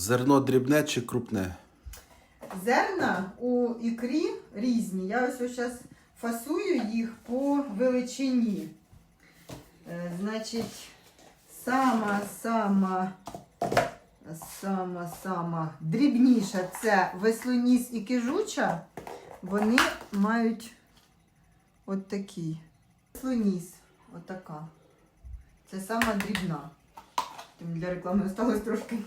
Зерно дрібне чи крупне? Зерна у ікрі різні. Я ось зараз фасую їх по величині. Е, Значить, сама, сама, сама, сама дрібніша це веслоніс і кижуча. Вони мають от такий. Веслоніс, отака. Це сама дрібна. Для реклами осталось трошки.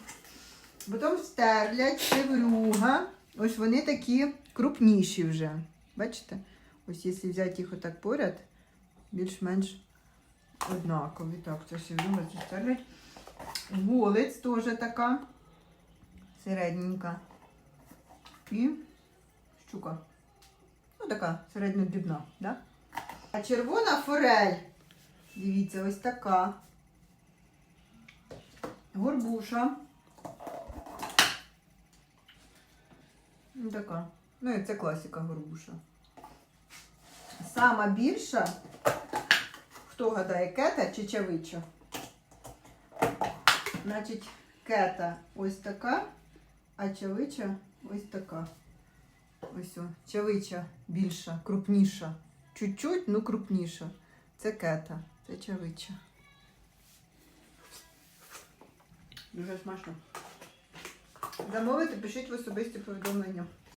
Потім стерлядь, шеврюга. Ось вони такі крупніші вже. Бачите? Ось якщо взяти їх отак поряд, більш-менш однакові. Так, це шеврюга, це стерлядь. Голець теж така середненька. І щука. Ну, така середньодрібна, да? А червона форель. Дивіться, ось така. Горбуша. Така. Ну і це класика горбуша. Сама більша. Хто гадає, кета чи чавича? Значить, кета ось така, а чавича ось така. Ось о. Чавича більша, крупніша. Чуть-чуть, ну крупніша. Це кета, це чавича. Дуже смачно. Замовити, пишіть в особисті повідомлення.